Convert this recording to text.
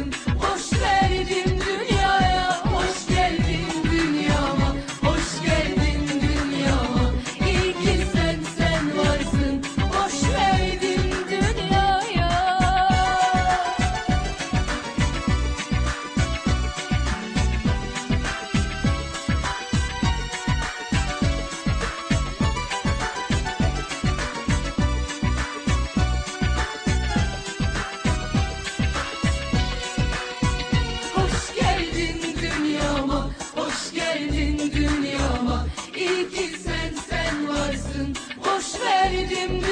Muslims. sevdim